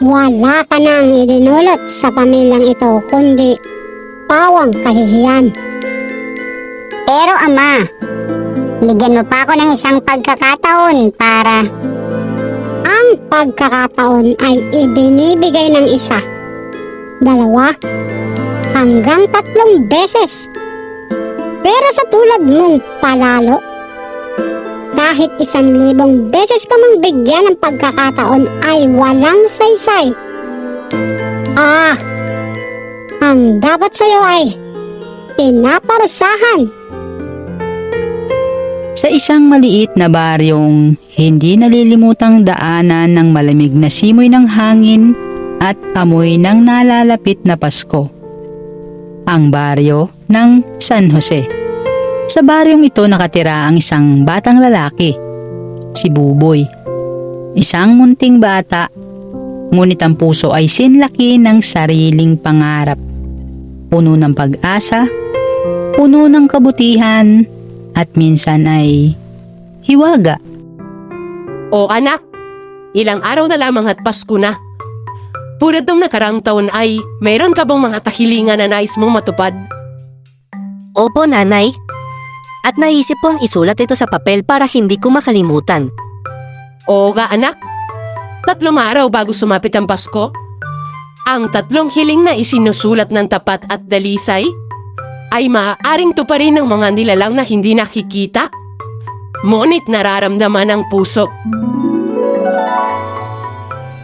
Wala ka nang idinulot sa pamilyang ito kundi pawang kahihiyan. Pero ama, bigyan mo pa ako ng isang pagkakataon para... Ang pagkakataon ay ibinibigay ng isa, dalawa, hanggang tatlong beses. Pero sa tulad mong palalo, kahit isang libong beses ka mang bigyan ng pagkakataon ay walang saysay. Ah, ang dapat sa'yo ay pinaparusahan. Sa isang maliit na baryong hindi nalilimutang daanan ng malamig na simoy ng hangin at amoy ng nalalapit na Pasko. Ang baryo ng San Jose. Sa baryong ito nakatira ang isang batang lalaki, si Buboy. Isang munting bata, ngunit ang puso ay sinlaki ng sariling pangarap. Puno ng pag-asa, puno ng kabutihan, at minsan ay hiwaga. O anak, ilang araw na lamang at Pasko na. Pulad nung nakarang taon ay, mayroon ka bang mga kahilingan na nais mong matupad? Opo, nanay. At naisip kong isulat ito sa papel para hindi ko makalimutan. Oo nga anak. Tatlong araw bago sumapit ang Pasko. Ang tatlong hiling na isinusulat ng tapat at dalisay ay maaaring tuparin ng mga nilalang na hindi nakikita. Ngunit nararamdaman ng puso.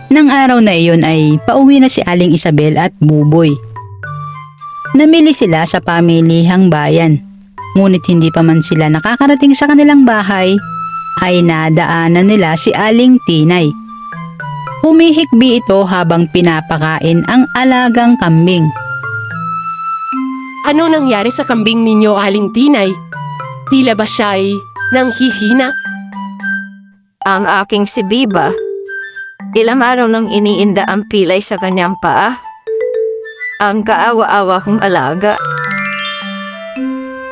Nang araw na iyon ay pauwi na si Aling Isabel at Buboy. Namili sila sa pamilihang bayan. Ngunit hindi pa man sila nakakarating sa kanilang bahay, ay nadaanan nila si Aling Tinay. Humihikbi ito habang pinapakain ang alagang kambing. Ano nangyari sa kambing ninyo, Aling Tinay? Tila ba siya ay nanghihina? ang aking si Biba. Ilang araw nang iniinda ang pilay sa kanyang paa. Ang kaawa-awa kong alaga.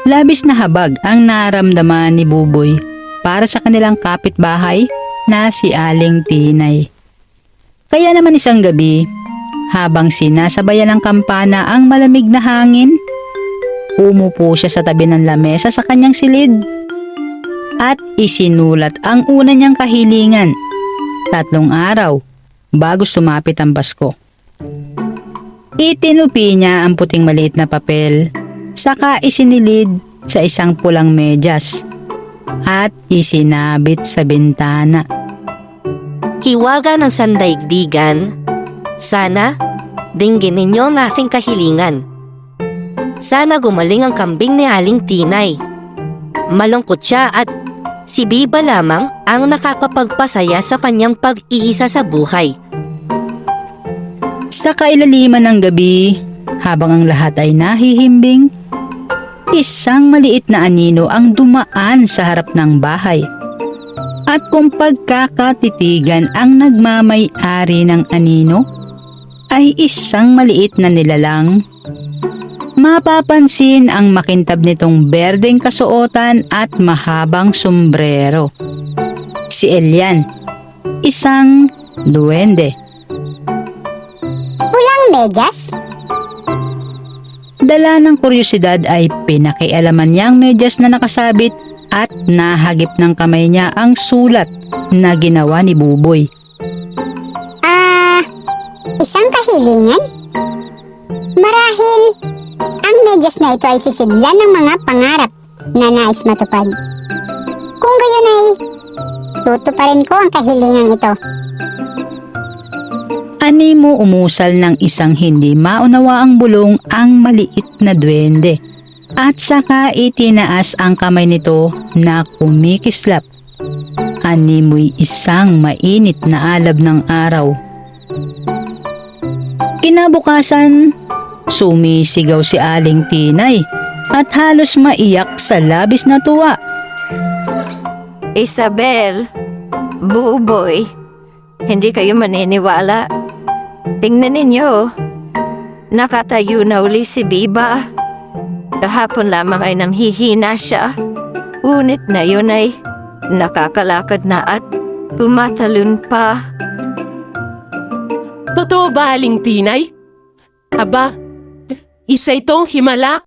Labis na habag ang naramdaman ni Buboy para sa kanilang kapitbahay na si Aling Tinay. Kaya naman isang gabi, habang sinasabayan ng kampana ang malamig na hangin, umupo siya sa tabi ng lamesa sa kanyang silid at isinulat ang una niyang kahilingan, tatlong araw bago sumapit ang Pasko. Itinupi niya ang puting maliit na papel saka isinilid sa isang pulang medyas at isinabit sa bintana. Hiwaga ng sandaigdigan. Sana, dinggin ninyo ang aking kahilingan. Sana gumaling ang kambing ni Aling Tinay. Malungkot siya at si Biba lamang ang nakakapagpasaya sa kanyang pag-iisa sa buhay. Sa kailaliman ng gabi, habang ang lahat ay nahihimbing, isang maliit na anino ang dumaan sa harap ng bahay. At kung pagkakatitigan ang nagmamay-ari ng anino, ay isang maliit na nilalang. Mapapansin ang makintab nitong berdeng kasuotan at mahabang sombrero. Si Elian, isang duwende. Pulang medyas? Dala ng kuryosidad ay pinakialaman niya ang medyas na nakasabit at nahagip ng kamay niya ang sulat na ginawa ni Buboy. Ah, isang kahilingan? Marahil, ang medyas na ito ay sisidlan ng mga pangarap na nais matupad. Kung gayon ay, tutuparin ko ang kahilingan ito. Animo umusal ng isang hindi maunawaang bulong ang maliit na duwende. At saka itinaas ang kamay nito na kumikislap. Animoy isang mainit na alab ng araw. Kinabukasan, sumisigaw si Aling Tinay at halos maiyak sa labis na tuwa. Isabel, Buboy, hindi kayo maniniwala. Tingnan ninyo, nakatayo na uli si Biba. Kahapon lamang ay namhihina siya. Ngunit na yun ay nakakalakad na at pumatalon pa. Totoo ba, Aling Tinay? Aba, isa itong himala.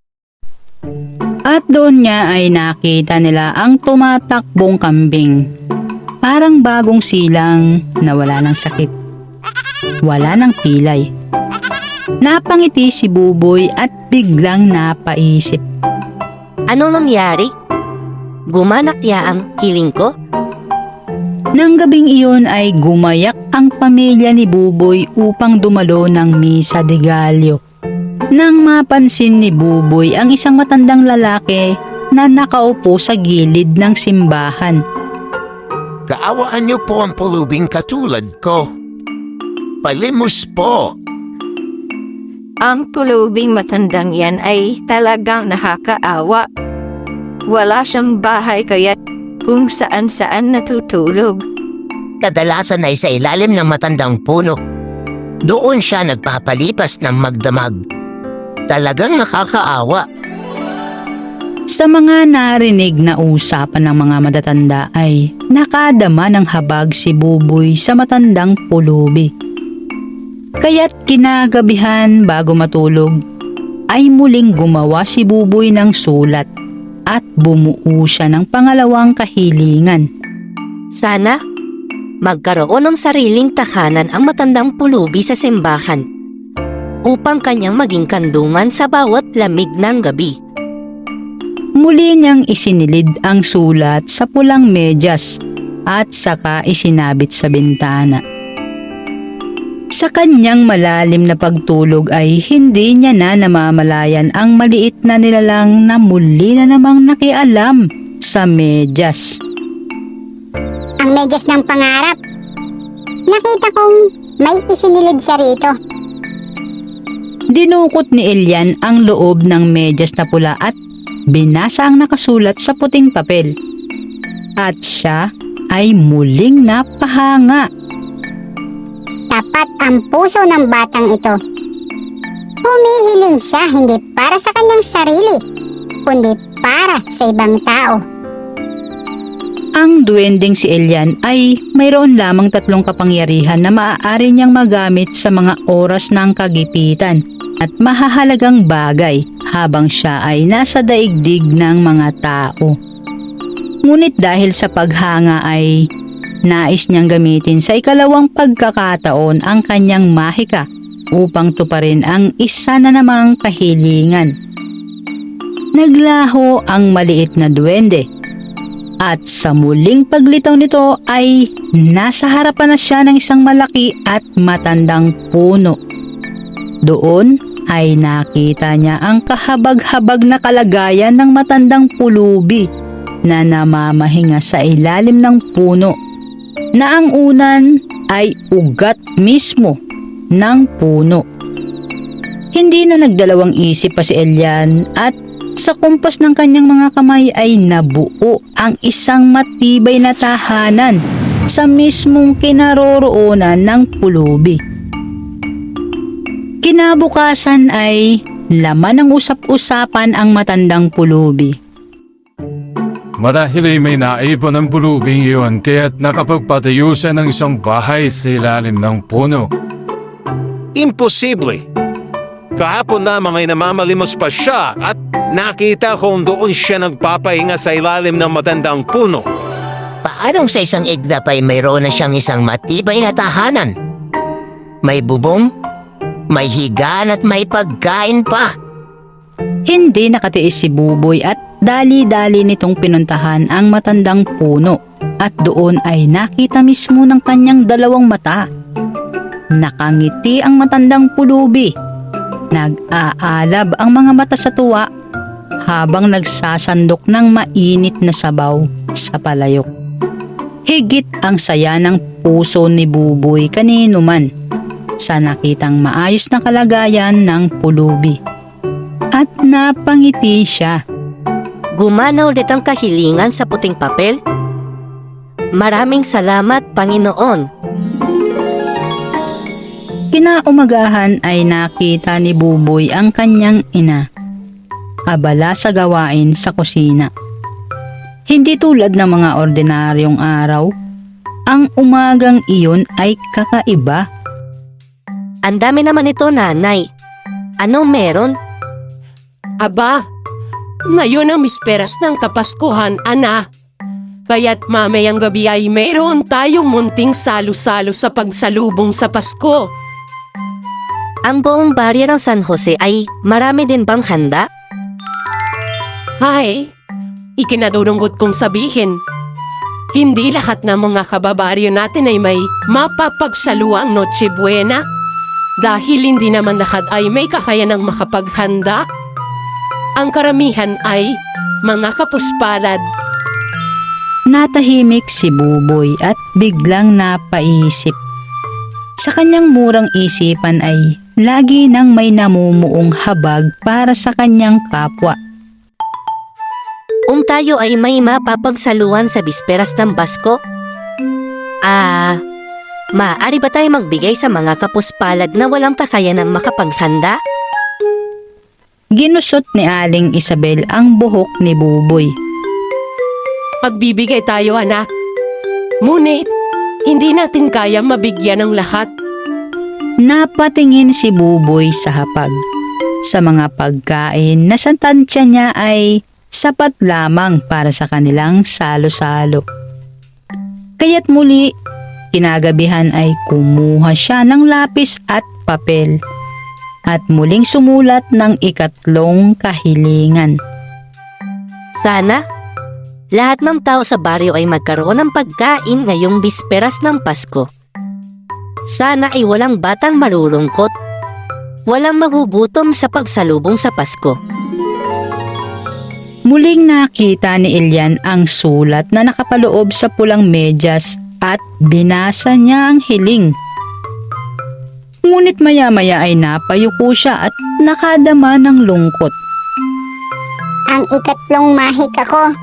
At doon niya ay nakita nila ang tumatakbong kambing. Parang bagong silang na wala ng sakit. Wala ng pilay. Napangiti si Buboy at biglang napaisip. Anong nangyari? Gumanak ya ang hiling ko? Nang gabing iyon ay gumayak ang pamilya ni Buboy upang dumalo ng Misa de Gallo. Nang mapansin ni Buboy ang isang matandang lalaki na nakaupo sa gilid ng simbahan. Kaawaan niyo po ang pulubing katulad ko. Palimos po. Ang pulubing matandang yan ay talagang nakakaawa. Wala siyang bahay kaya't kung saan-saan natutulog. Kadalasan ay sa ilalim ng matandang puno. Doon siya nagpapalipas ng magdamag. Talagang nakakaawa. Sa mga narinig na usapan ng mga matatanda ay nakadama ng habag si Buboy sa matandang pulubi. Kaya't kinagabihan bago matulog ay muling gumawa si Buboy ng sulat at bumuo siya ng pangalawang kahilingan. Sana magkaroon ng sariling tahanan ang matandang pulubi sa simbahan upang kanyang maging kandungan sa bawat lamig ng gabi. Muli niyang isinilid ang sulat sa pulang medyas at saka isinabit sa bintana. Sa kanyang malalim na pagtulog ay hindi niya na namamalayan ang maliit na nilalang na muli na namang nakialam sa medyas. Ang medyas ng pangarap. Nakita kong may isinilid siya rito. Dinukot ni Elian ang loob ng medyas na pula at binasa ang nakasulat sa puting papel. At siya ay muling napahanga. Tapat ang puso ng batang ito. Humihiling siya hindi para sa kanyang sarili, kundi para sa ibang tao. Ang duwending si Elian ay mayroon lamang tatlong kapangyarihan na maaari niyang magamit sa mga oras ng kagipitan at mahahalagang bagay habang siya ay nasa daigdig ng mga tao. Ngunit dahil sa paghanga ay nais niyang gamitin sa ikalawang pagkakataon ang kanyang mahika upang tuparin ang isa na namang kahilingan. Naglaho ang maliit na duwende at sa muling paglitaw nito ay nasa harapan na siya ng isang malaki at matandang puno. Doon ay nakita niya ang kahabag-habag na kalagayan ng matandang pulubi na namamahinga sa ilalim ng puno na ang unan ay ugat mismo ng puno. Hindi na nagdalawang isip pa si Elian at sa kumpas ng kanyang mga kamay ay nabuo ang isang matibay na tahanan sa mismong kinaroroonan ng pulubi. Kinabukasan ay laman ng usap-usapan ang matandang pulubi. Marahil ay may naipon ang pulubing iyon kaya't nakapagpatayo siya ng isang bahay sa ilalim ng puno. Imposible. Kahapon lamang ay namamalimos pa siya at nakita kong doon siya nagpapahinga sa ilalim ng matandang puno. Paanong sa isang iglap ay mayroon na siyang isang matibay na tahanan? May bubong, may higaan at may pagkain pa. Hindi nakatiis si Buboy at dali-dali nitong pinuntahan ang matandang puno at doon ay nakita mismo ng kanyang dalawang mata. Nakangiti ang matandang pulubi. Nag-aalab ang mga mata sa tuwa habang nagsasandok ng mainit na sabaw sa palayok. Higit ang saya ng puso ni Buboy kanino man sa nakitang maayos na kalagayan ng pulubi. At napangiti siya. Gumana ulit ang kahilingan sa puting papel? Maraming salamat, Panginoon. Kinaumagahan ay nakita ni Buboy ang kanyang ina. Abala sa gawain sa kusina. Hindi tulad ng mga ordinaryong araw, ang umagang iyon ay kakaiba. Ang dami naman ito, nanay. Anong meron? Aba, ngayon ang misperas ng Kapaskuhan, ana. Kaya't mamayang gabi ay mayroon tayong munting salo-salo sa pagsalubong sa Pasko. Ang buong baryo ng San Jose ay marami din bang handa? Ay, ikinadurunggot kong sabihin, hindi lahat ng mga kababaryo natin ay may mapapagsaluang Noche Buena dahil hindi naman lahat ay may kakayanang makapaghanda. Ang karamihan ay mga kapuspalad. Natahimik si Buboy at biglang napaisip. Sa kanyang murang isipan ay lagi nang may namumuong habag para sa kanyang kapwa. Kung tayo ay may mapapagsaluan sa bisperas ng Basko? Ah, maaari ba tayo magbigay sa mga kapuspalad na walang kakayanang makapaghanda? Ginusot ni Aling Isabel ang buhok ni Buboy. Pagbibigay tayo, anak. Ngunit, hindi natin kaya mabigyan ng lahat. Napatingin si Buboy sa hapag. Sa mga pagkain na sa tansya niya ay sapat lamang para sa kanilang salo-salo. Kaya't muli, kinagabihan ay kumuha siya ng lapis at papel at muling sumulat ng ikatlong kahilingan. Sana, lahat ng tao sa baryo ay magkaroon ng pagkain ngayong bisperas ng Pasko. Sana ay walang batang malulungkot. Walang magugutom sa pagsalubong sa Pasko. Muling nakita ni Elian ang sulat na nakapaloob sa pulang medyas at binasa niya ang hiling. Ngunit maya-maya ay napayuko siya at nakadama ng lungkot. Ang ikatlong mahik ako.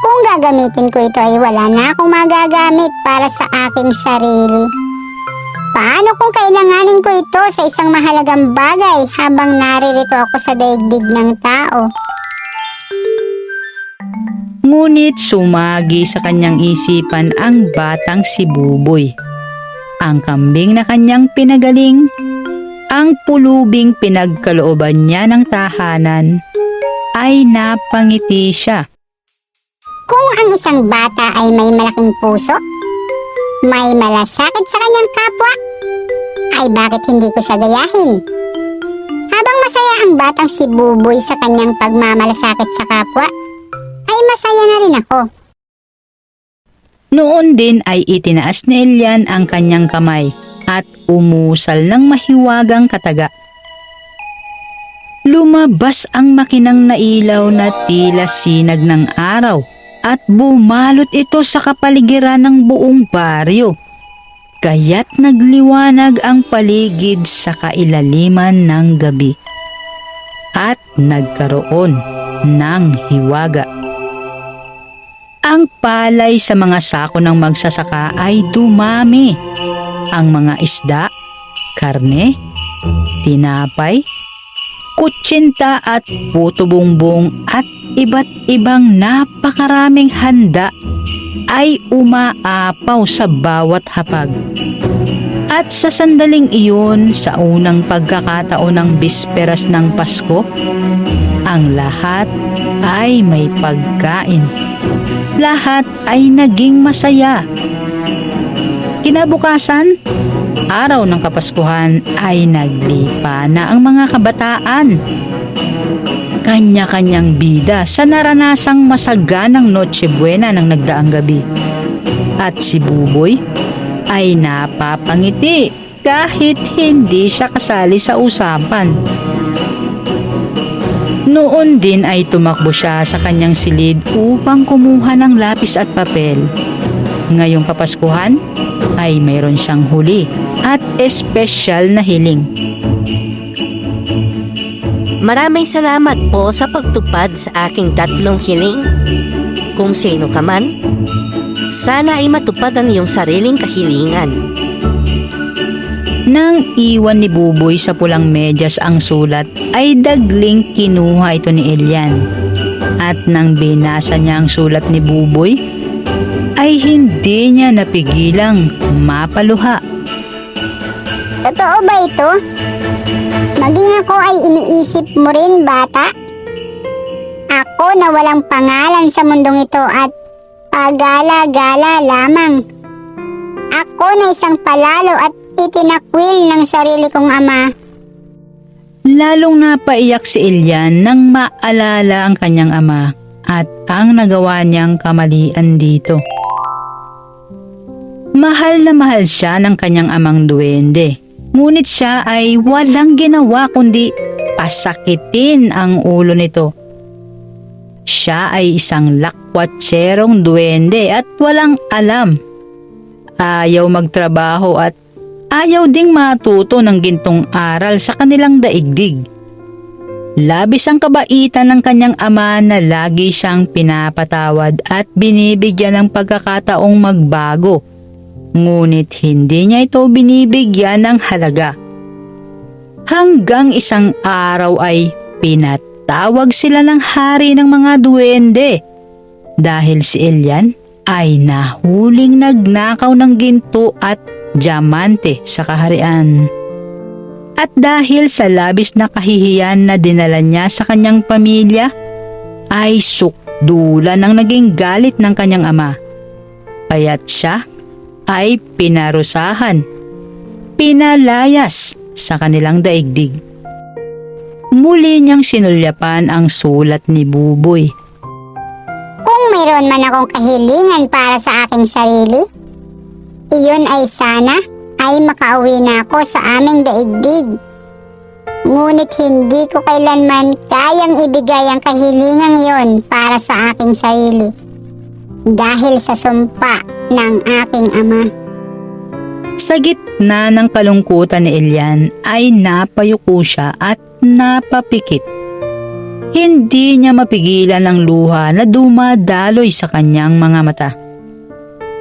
Kung gagamitin ko ito ay wala na akong magagamit para sa aking sarili. Paano kung kailanganin ko ito sa isang mahalagang bagay habang naririto ako sa daigdig ng tao? Ngunit sumagi sa kanyang isipan ang batang si Buboy. Ang kambing na kanyang pinagaling, ang pulubing pinagkalooban niya ng tahanan, ay napangiti siya. Kung ang isang bata ay may malaking puso, may malasakit sa kanyang kapwa, ay bakit hindi ko siya gayahin? Habang masaya ang batang si Buboy sa kanyang pagmamalasakit sa kapwa, ay masaya na rin ako. Noon din ay itinaas ni Elian ang kanyang kamay at umusal ng mahiwagang kataga. Lumabas ang makinang na ilaw na tila sinag ng araw at bumalot ito sa kapaligiran ng buong baryo. Kaya't nagliwanag ang paligid sa kailaliman ng gabi at nagkaroon ng hiwaga. Ang palay sa mga sako ng magsasaka ay dumami. Ang mga isda, karne, tinapay, kutsinta at puto bumbong at iba't ibang napakaraming handa ay umaapaw sa bawat hapag. At sa sandaling iyon, sa unang pagkakataon ng bisperas ng Pasko, ang lahat ay may pagkain. Lahat ay naging masaya. Kinabukasan, araw ng Kapaskuhan ay naglipa na ang mga kabataan. Kanya-kanyang bida sa naranasang masaganang Noche Buena ng nagdaang gabi. At si Buboy ay napapangiti kahit hindi siya kasali sa usapan. Noon din ay tumakbo siya sa kanyang silid upang kumuha ng lapis at papel. Ngayong Kapaskuhan ay mayroon siyang huli at espesyal na hiling. Maraming salamat po sa pagtupad sa aking tatlong hiling. Kung sino ka man, sana ay matupad ang iyong sariling kahilingan. Nang iwan ni Buboy sa pulang medyas ang sulat ay dagling kinuha ito ni Elian. At nang binasa niya ang sulat ni Buboy ay hindi niya napigilang mapaluha. Totoo ba ito? Maging ako ay iniisip mo rin, bata? Ako na walang pangalan sa mundong ito at pagala-gala lamang. Ako na isang palalo at itinakwil ng sarili kong ama. Lalong napaiyak si Elian nang maalala ang kanyang ama at ang nagawa niyang kamalian dito. Mahal na mahal siya ng kanyang amang duwende. Ngunit siya ay walang ginawa kundi pasakitin ang ulo nito. Siya ay isang lakwatserong duwende at walang alam. Ayaw magtrabaho at ayaw ding matuto ng gintong aral sa kanilang daigdig. Labis ang kabaitan ng kanyang ama na lagi siyang pinapatawad at binibigyan ng pagkakataong magbago. Ngunit hindi niya ito binibigyan ng halaga. Hanggang isang araw ay pinatawag sila ng hari ng mga duwende. Dahil si Elian ay nahuling nagnakaw ng ginto at diamante sa kaharian. At dahil sa labis na kahihiyan na dinala niya sa kanyang pamilya, ay sukdulan ang naging galit ng kanyang ama. Kaya't siya ay pinarusahan, pinalayas sa kanilang daigdig. Muli niyang sinulyapan ang sulat ni Buboy. Kung mayroon man akong kahilingan para sa aking sarili, iyon ay sana ay makauwi na ako sa aming daigdig. Ngunit hindi ko kailanman kayang ibigay ang kahilingang yon para sa aking sarili. Dahil sa sumpa ng aking ama. Sa gitna ng kalungkutan ni Elian ay napayuko siya at napapikit. Hindi niya mapigilan ang luha na dumadaloy sa kanyang mga mata.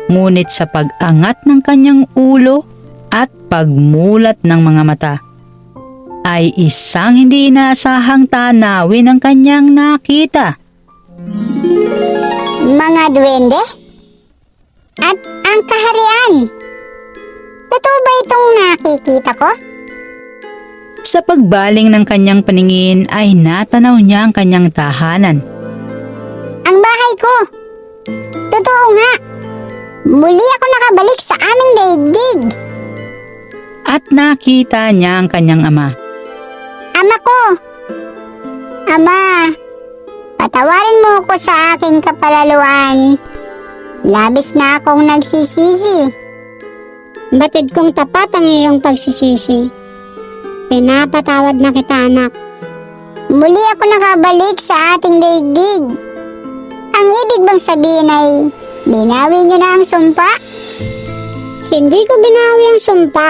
Ngunit sa pag-angat ng kanyang ulo at pagmulat ng mga mata, ay isang hindi inaasahang tanawin ang kanyang nakita. Mga duwende? At ang kaharian? Totoo ba itong nakikita ko? Sa pagbaling ng kanyang paningin ay natanaw niya ang kanyang tahanan. Ang bahay ko! Totoo nga! Muli ako nakabalik sa aming daigdig! At nakita niya ang kanyang ama. Ama ko! Ama! Patawarin mo ko sa aking kapalaluan. Labis na akong nagsisisi. Batid kong tapat ang iyong pagsisisi. Pinapatawad na kita anak. Muli ako nakabalik sa ating daigdig. Ang ibig bang sabihin ay binawi niyo na ang sumpa? Hindi ko binawi ang sumpa.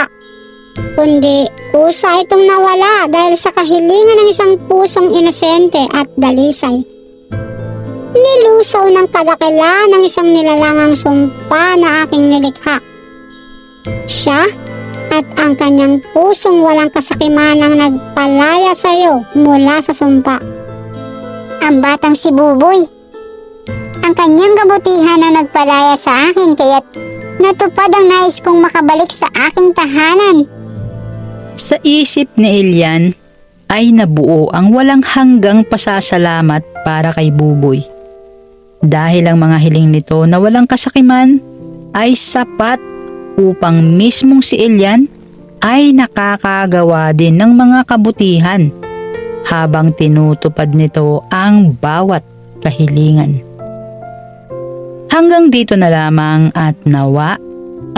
Kundi kusa itong nawala dahil sa kahilingan ng isang pusong inosente at dalisay. Nilusaw ng kadakila ng isang nilalangang sumpa na aking nilikha. Siya at ang kanyang pusong walang kasakiman ang nagpalaya sa iyo mula sa sumpa. Ang batang si Buboy. Ang kanyang kabutihan na nagpalaya sa akin kaya't natupad ang nais kong makabalik sa aking tahanan. Sa isip ni Elian ay nabuo ang walang hanggang pasasalamat para kay Buboy. Dahil ang mga hiling nito na walang kasakiman ay sapat upang mismong si Elian ay nakakagawa din ng mga kabutihan habang tinutupad nito ang bawat kahilingan. Hanggang dito na lamang at nawa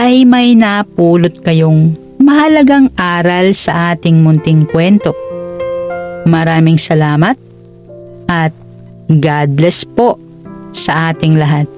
ay may napulot kayong mahalagang aral sa ating munting kwento. Maraming salamat at God bless po sa ating lahat.